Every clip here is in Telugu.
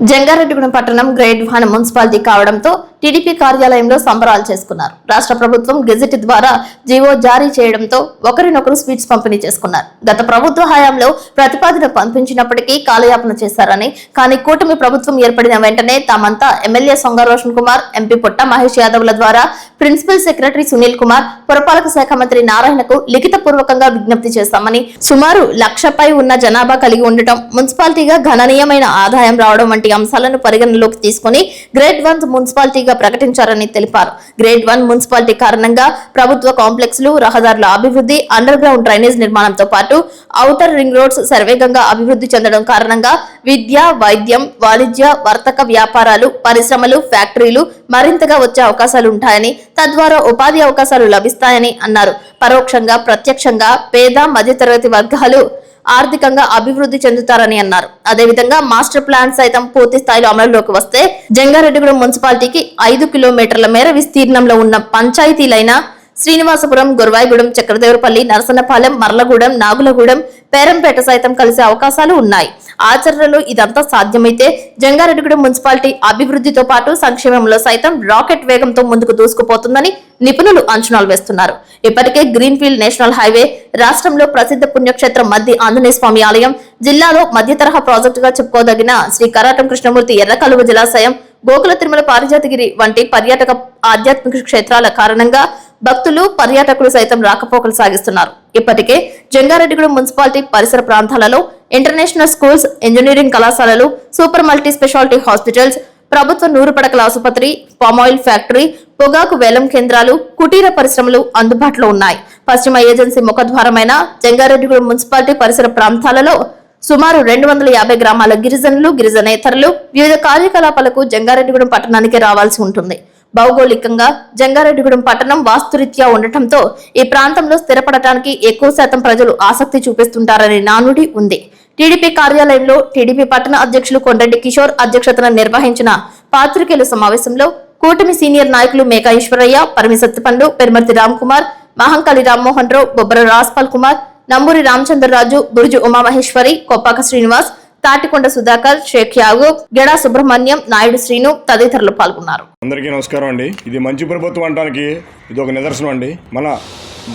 జంగారెడ్డిగూడెం పట్టణం గ్రేడ్ వన్ మున్సిపాలిటీ కావడంతో టీడీపీ కార్యాలయంలో సంబరాలు చేసుకున్నారు. రాష్ట్ర ప్రభుత్వం గెజిట్ ద్వారా జీవో జారీ చేయడంతో ఒకరినొకరు స్వీట్స్ పంపిణీ చేసుకున్నారు. గత ప్రభుత్వ హయాంలో ప్రతిపాదన పంపించినప్పటికీ కాలయాపన చేశారని కానీ కూటమి ప్రభుత్వం ఏర్పడిన వెంటనే తామంతా ఎమ్మెల్యే సొంగ రోషన్ కుమార్ ఎంపీ పుట్ట మహేష్ యాదవ్ల ద్వారా ప్రిన్సిపల్ సెక్రటరీ సునీల్ కుమార్ పురపాలక శాఖ మంత్రి నారాయణకు లిఖిత పూర్వకంగా విజ్ఞప్తి చేస్తామని సుమారు లక్షపై ఉన్న జనాభా కలిగి ఉండటం మున్సిపాలిటీగా గణనీయమైన ఆదాయం రావడం వంటి అంశాలను పరిగణనలోకి తీసుకుని గ్రేడ్ వన్ మున్సిపాలిటీగా ప్రకటించారని తెలిపారు. గ్రేడ్ వన్ మున్సిపాలిటీ కారణంగా ప్రభుత్వ కాంప్లెక్స్లు రహదారుల అభివృద్ధి అండర్ గ్రౌండ్ డ్రైనేజ్ నిర్మాణంతో పాటు ఔటర్ రింగ్ రోడ్స్ సర్వేగంగా అభివృద్ధి చెందడం కారణంగా విద్య వైద్యం వాణిజ్య వర్తక వ్యాపారాలు పరిశ్రమలు ఫ్యాక్టరీలు మరింతగా వచ్చే అవకాశాలు ఉంటాయని తద్వారా ఉపాధి అవకాశాలు లభిస్తాయని అన్నారు. పరోక్షంగా ప్రత్యక్షంగా పేద మధ్యతరగతి వర్గాలు ఆర్థికంగా అభివృద్ధి చెందుతారని అన్నారు. అదేవిధంగా మాస్టర్ ప్లాన్ సైతం పూర్తి స్థాయిలో అమలులోకి వస్తే జంగారెడ్డిగూడెం మున్సిపాలిటీకి ఐదు కిలోమీటర్ల మేర విస్తీర్ణంలో ఉన్న పంచాయతీలైన శ్రీనివాసపురం గురవాయిగూడెం చక్రదేవరపల్లి నరసనపాలెం మర్లగూడెం నాగులగూడెం పేరంపేట సైతం కలిసే అవకాశాలు ఉన్నాయి. ఆచరణలో ఇదంతా సాధ్యమైతే జంగారెడ్డిగూడెం మున్సిపాలిటీ అభివృద్ధితో పాటు సంక్షేమంలో సైతం రాకెట్ వేగంతో ముందుకు దూసుకుపోతుందని నిపుణులు అంచనాలు వేస్తున్నారు. ఇప్పటికే గ్రీన్ఫీల్డ్ నేషనల్ హైవే రాష్ట్రంలో ప్రసిద్ధ పుణ్యక్షేత్రం మధ్య ఆంజనేయ స్వామి ఆలయం జిల్లాలో మధ్య తరహా ప్రాజెక్టుగా చెప్పుకోదగిన శ్రీ కరాటం కృష్ణమూర్తి ఎర్రకలువ జలాశయం గోకుల తిరుమల పారిజాతగిరి వంటి పర్యాటక ఆధ్యాత్మిక క్షేత్రాల కారణంగా భక్తులు పర్యాటకులు సైతం రాకపోకలు సాగిస్తున్నారు. ఇప్పటికే జంగారెడ్డిగూడెం మున్సిపాలిటీ పరిసర ప్రాంతాలలో ఇంటర్నేషనల్ స్కూల్స్ ఇంజనీరింగ్ కళాశాలలు సూపర్ మల్టీ స్పెషాలిటీ హాస్పిటల్స్ ప్రభుత్వ నూరు పడకల ఆసుపత్రి పామాయిల్ ఫ్యాక్టరీ పొగాకు వేలం కేంద్రాలు కుటీర పరిశ్రమలు అందుబాటులో ఉన్నాయి. పశ్చిమ ఏజెన్సీ ముఖద్వారమైన జంగారెడ్డిగూడెం మున్సిపాలిటీ పరిసర ప్రాంతాలలో సుమారు రెండు వందల యాభై గ్రామాల గిరిజనులు గిరిజనేతరులు వివిధ కార్యకలాపాలకు జంగారెడ్డిగూడెం పట్టణానికి రావాల్సి ఉంటుంది. భౌగోళికంగా జంగారెడ్డిగూడెం పట్టణం వాస్తురీత్యా ఉండటంతో ఈ ప్రాంతంలో స్థిరపడటానికి ఎక్కువ శాతం ప్రజలు ఆసక్తి చూపిస్తుంటారనే నానుడి ఉంది. టీడీపీ కార్యాలయంలో టీడీపీ పట్టణ అధ్యక్షులు కొండ్రెడ్డి కిషోర్ అధ్యక్షతన నిర్వహించిన పాత్రికేయుల సమావేశంలో కూటమి సీనియర్ నాయకులు మేకా ఈశ్వరయ్య పరిమి సత్తిపండు పెరుమర్తి రామ్ కుమార్ మహంకాళి రామ్మోహన్ రావు బొబ్బర రాజ్పాల్ కుమార్ నంబూరి రామచంద్రరాజు బురుజు ఉమామహేశ్వరి కొప్పాక శ్రీనివాస్ తాటికొండ సుధాకర్ షేక్ యాగూబ్ గెడా సుబ్రహ్మణ్యం నాయుడు శ్రీను తదితరులు పాల్గొన్నారు. అందరికీ నమస్కారం అండి. ఇది మంచి ప్రభుత్వం అంటానికి ఇది ఒక నిదర్శనం అండి. మన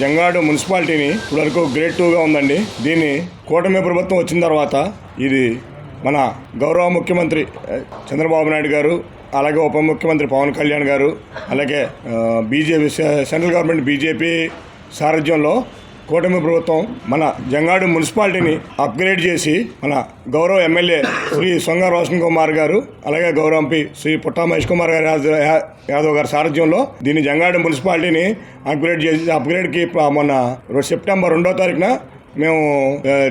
జంగాడు మున్సిపాలిటీని ఇప్పటివరకు గ్రేడ్ టూగా ఉందండి. దీన్ని కూటమి ప్రభుత్వం వచ్చిన తర్వాత ఇది మన గౌరవ ముఖ్యమంత్రి చంద్రబాబు నాయుడు గారు అలాగే ఉప ముఖ్యమంత్రి పవన్ కళ్యాణ్ గారు అలాగే బీజేపీ సెంట్రల్ గవర్నమెంట్ బీజేపీ సారథ్యంలో కూటమి ప్రభుత్వం మన జంగాడు మున్సిపాలిటీని అప్గ్రేడ్ చేసి మన గౌరవ ఎమ్మెల్యే శ్రీ సొంగ రోషన్ కుమార్ గారు అలాగే గౌరవ ఎంపీ శ్రీ పుట్టా మహేష్ కుమార్ గారి యా- యాదవ్ గారి సారథ్యంలో దీన్ని జంగాడు మున్సిపాలిటీని అప్గ్రేడ్ చేసి అప్గ్రేడ్కి మొన్న సెప్టెంబర్ రెండో తారీఖున మేము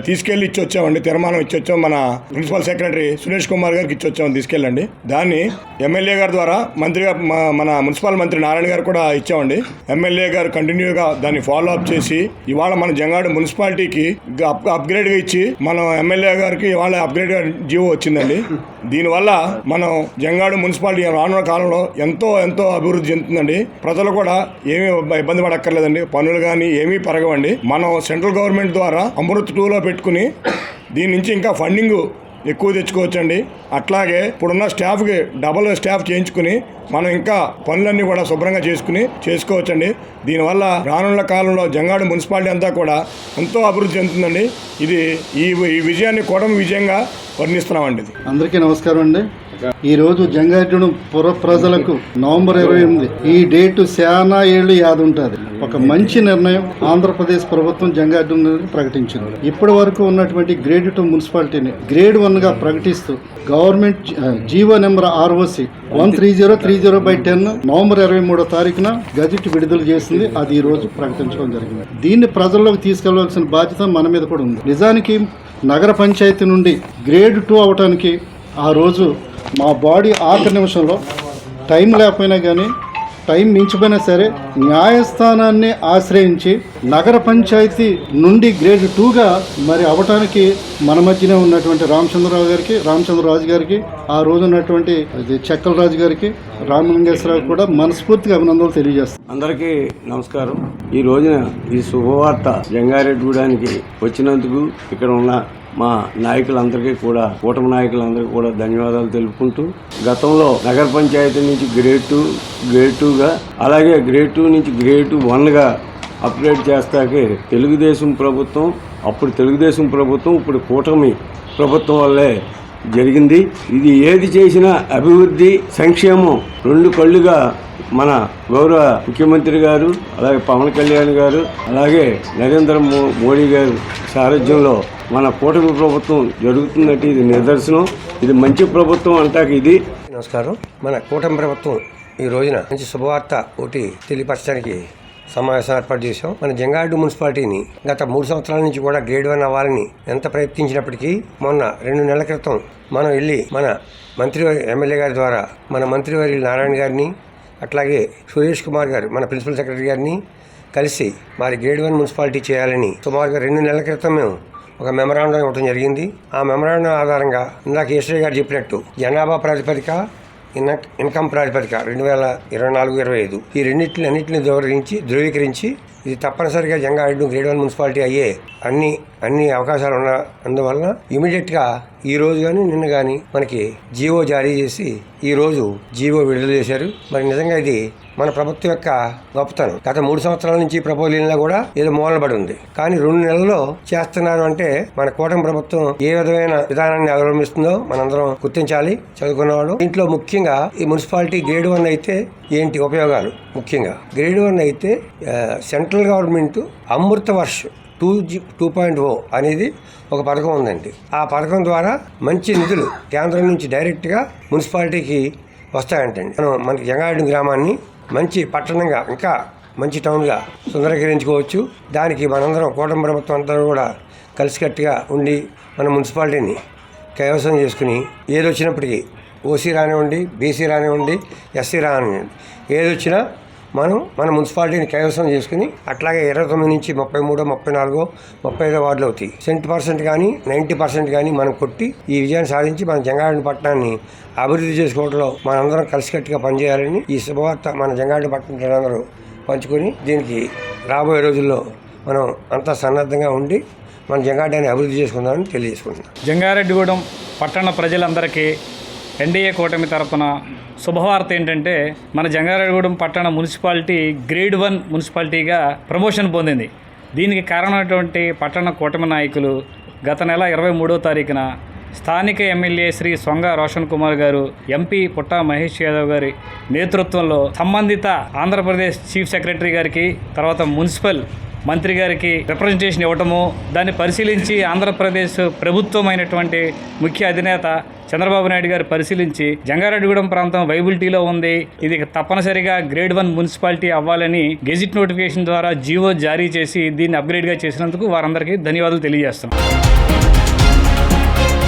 తీసుకెళ్ళి ఇచ్చి వచ్చామండి తీర్మానం ఇచ్చి వచ్చాం మన ప్రిన్సిపల్ సెక్రటరీ సురేష్ కుమార్ గారికి ఇచ్చి వచ్చాము తీసుకెళ్ళండి. దాన్ని ఎమ్మెల్యే గారి ద్వారా మంత్రిగా మన మున్సిపల్ మంత్రి నారాయణ గారు కూడా ఇచ్చామండి. ఎమ్మెల్యే గారు కంటిన్యూగా దాన్ని ఫాలో అప్ చేసి ఇవాళ మన జంగాడు మున్సిపాలిటీకి అప్గ్రేడ్గా ఇచ్చి మనం ఎమ్మెల్యే గారికి ఇవాళ అప్గ్రేడ్ జీవో వచ్చిందండి. దీనివల్ల మనం జంగాడు మున్సిపాలిటీ రానున్న కాలంలో ఎంతో ఎంతో అభివృద్ధి చెందుతుందండి. ప్రజలు కూడా ఏమీ ఇబ్బంది పడక్కర్లేదండి. పనులు కానీ ఏమీ పెరగవండి. మనం సెంట్రల్ గవర్నమెంట్ ద్వారా అమృత్ టూలో పెట్టుకుని దీని నుంచి ఇంకా ఫండింగ్ ఎక్కువ తెచ్చుకోవచ్చండి. అట్లాగే ఇప్పుడున్న స్టాఫ్కి డబల్ స్టాఫ్ చేయించుకుని మనం ఇంకా పనులన్నీ కూడా శుభ్రంగా చేసుకుని చేసుకోవచ్చండి. దీనివల్ల రానున్న కాలంలో జంగాడు మున్సిపాలిటీ అంతా కూడా ఎంతో అభివృద్ధి చెందుతుందండి. ఇది ఈ ఈ విజయాన్ని కూటమి విజయంగా వర్ణిస్తున్నామండి ఇది. అందరికీ నమస్కారం అండి. ఈరోజు జంగారెడ్డి పుర ప్రజలకు నవంబర్ ఇరవై ఎనిమిది ఈ డేట్ చాలా ఏళ్ళు యాద్ ఉంటుంది. ఒక మంచి నిర్ణయం ఆంధ్రప్రదేశ్ ప్రభుత్వం జంగారెడ్డి ప్రకటించింది. ఇప్పటి వరకు ఉన్నటువంటి గ్రేడ్ టూ మున్సిపాలిటీని గ్రేడ్ వన్గా ప్రకటిస్తూ government GO number ROC one three zero three zero by ten November ఇరవై మూడో తారీఖున గజెట్ విడుదల చేసింది. అది ఈ రోజు ప్రకటించడం జరిగింది. దీన్ని ప్రజల్లోకి తీసుకెళ్ళవలసిన బాధ్యత మన మీద కూడా ఉంది. నిజానికి నగర పంచాయతీ నుండి గ్రేడ్ టూ అవటానికి ఆ రోజు మా బాడీ ఆఖరి నిమిషంలో టైం లేకపోయినా కానీ టైం మించిపోయినా సరే న్యాయస్థానాన్ని ఆశ్రయించి నగర పంచాయతీ నుండి గ్రేడ్ టూగా మరి అవటానికి మన మధ్యనే ఉన్నటువంటి రామచంద్రరావు గారికి రామచంద్రరాజు గారికి ఆ రోజు ఉన్నటువంటి అది చెక్కల రాజు గారికి రామలింగేశ్వరరావు కూడా మనస్ఫూర్తిగా అభినందనలు తెలియజేస్తాను అందరికీ నమస్కారం. ఈ రోజున ఈ శుభవార్త జంగారెడ్డిగూడానికి వచ్చినందుకు ఇక్కడ ఉన్న మా నాయకులందరికీ కూడా కూటమి నాయకులందరికీ కూడా ధన్యవాదాలు తెలుపుకుంటూ గతంలో నగర పంచాయతీ నుంచి గ్రేడ్ టూ గ్రేడ్ టూగా అలాగే గ్రేడ్ టూ నుంచి గ్రేడ్ వన్గా అప్గ్రేడ్ చేస్తాకే తెలుగుదేశం ప్రభుత్వం అప్పుడు తెలుగుదేశం ప్రభుత్వం ఇప్పుడు కూటమి ప్రభుత్వం వల్లే జరిగింది. ఇది ఏది చేసినా అభివృద్ధి సంక్షేమం రెండు కళ్ళుగా మన గౌరవ ముఖ్యమంత్రి గారు అలాగే పవన్ కళ్యాణ్ గారు అలాగే నరేంద్ర మో- మోడీ గారు సారథ్యంలో మన కూటమి ప్రభుత్వం జరుగుతుందంటే ఇది నిదర్శనం. ఇది మంచి ప్రభుత్వం అంటాక ఇది. నమస్కారం. మన కూటమి ప్రభుత్వం ఈ రోజున మంచి శుభవార్త ఒకటి తెలియపరచడానికి సమావేశం ఏర్పాటు చేశాం. మన జంగారెడ్డి మున్సిపాలిటీని గత మూడు సంవత్సరాల నుంచి కూడా గ్రేడ్ వన్ అవ్వాలని ఎంత ప్రయత్నించినప్పటికీ మొన్న రెండు నెలల క్రితం మనం వెళ్ళి మన మంత్రి ఎమ్మెల్యే గారి ద్వారా మన మంత్రివారి నారాయణ గారిని అట్లాగే సురేష్ కుమార్ గారు మన ప్రిన్సిపల్ సెక్రటరీ గారిని కలిసి మరి గ్రేడ్ వన్ మున్సిపాలిటీ చేయాలని సుమారుగా రెండు నెలల క్రితం మేము ఒక మెమరాండం ఇవ్వడం జరిగింది. ఆ మెమరాండం ఆధారంగా ఇందాక ఈశ్వరి గారు చెప్పినట్టు జనాభా ప్రాతిపదిక ఇన్- ఇన్కమ్ ప్రాతిపదిక రెండు వేల ఇరవై నాలుగు ఇరవై ఐదు. ఈ రెండింటిని అన్నింటిని ధృవీకరించి ధృవీకరించి ఇది తప్పనిసరిగా జంగారెడ్డి గ్రేడ్ వన్ మున్సిపాలిటీ అయ్యే అన్ని అన్ని అవకాశాలు ఉన్న అందువలన ఇమీడియట్గా ఈ రోజు కానీ నిన్న కానీ మనకి జీవో జారీ చేసి ఈ రోజు జీవో విడుదల చేశారు. మరి నిజంగా ఇది మన ప్రభుత్వం యొక్క గొప్పతనం. గత మూడు సంవత్సరాల నుంచి ప్రపోజల్లా కూడా ఏదో మూలబడి ఉంది. కానీ రెండు నెలల్లో చేస్తున్నారు అంటే మన కూటమి ప్రభుత్వం ఏ విధమైన విధానాన్ని అవలంబిస్తుందో మనందరం గుర్తించాలి చదువుకున్నవాడు దీంట్లో ముఖ్యంగా ఈ మున్సిపాలిటీ గ్రేడ్ వన్ అయితే ఏంటి ఉపయోగాలు? ముఖ్యంగా గ్రేడ్ వన్ అయితే సెంట్రల్ గవర్నమెంట్ అమృత వర్ష్ two G two point O అనేది ఒక పథకం ఉందండి. ఆ పథకం ద్వారా మంచి నిధులు కేంద్రం నుంచి డైరెక్ట్గా మున్సిపాలిటీకి వస్తాయంటండి. మనం మనకి జంగారెడ్డి గ్రామాన్ని మంచి పట్టణంగా ఇంకా మంచి టౌన్గా సుందరీకరించుకోవచ్చు. దానికి మనందరం కూటమి ప్రభుత్వం అంతా కూడా కలిసికట్టుగా ఉండి మన మున్సిపాలిటీని కైవసం చేసుకుని ఏది వచ్చినప్పటికీ ఓసీ రానివ్వండి బీసీ రానివ్వండి ఎస్సీ రానివ్వండి ఏది వచ్చినా మనం మన మున్సిపాలిటీని కైవసం చేసుకుని అట్లాగే ఇరవై తొమ్మిది నుంచి ముప్పై మూడో ముప్పై నాలుగో ముప్పై ఐదో వార్డులు అవుతాయి. సెంట్ పర్సెంట్ కానీ నైంటీ పర్సెంట్ కానీ మనం కొట్టి ఈ విజయాన్ని సాధించి మన జంగారెడ్డి పట్టణాన్ని అభివృద్ధి చేసుకోవడంలో మనందరం కలిసికట్టుగా పనిచేయాలని ఈ శుభవార్త మన జంగారెడ్డి పట్టణ ప్రజలందరూ పంచుకొని దీనికి రాబోయే రోజుల్లో మనం అంతా సన్నద్ధంగా ఉండి మన జంగారెడ్డిని అభివృద్ధి చేసుకుందామని తెలియజేసుకుంటున్నాం. జంగారెడ్డిగూడెం పట్టణ ప్రజలందరికీ ఎన్డీఏ కూటమి తరపున శుభవార్త ఏంటంటే మన జంగారెడ్డిగూడెం పట్టణ మున్సిపాలిటీ గ్రేడ్ వన్ మున్సిపాలిటీగా ప్రమోషన్ పొందింది. దీనికి కారణమైనటువంటి పట్టణ కూటమి నాయకులు గత నెల ఇరవై మూడో తారీఖున స్థానిక ఎమ్మెల్యే శ్రీ సొంగ రోషన్ కుమార్ గారు ఎంపీ పుట్టా మహేష్ యాదవ్ గారి నేతృత్వంలో సంబంధిత ఆంధ్రప్రదేశ్ చీఫ్ సెక్రటరీ గారికి తర్వాత మున్సిపల్ మంత్రి గారికి రిప్రజెంటేషన్ ఇవ్వటము దాన్ని పరిశీలించి ఆంధ్రప్రదేశ్ ప్రభుత్వమైనటువంటి ముఖ్య అధినేత చంద్రబాబు నాయుడు గారు పరిశీలించి జంగారెడ్డిగూడెం ప్రాంతం వైబిలిటీలో ఉంది ఇది తప్పనిసరిగా గ్రేడ్ వన్ మున్సిపాలిటీ అవ్వాలని గెజిట్ నోటిఫికేషన్ ద్వారా జీవో జారీ చేసి దీన్ని అప్గ్రేడ్గా చేసినందుకు వారందరికీ ధన్యవాదాలు తెలియజేస్తున్నాం.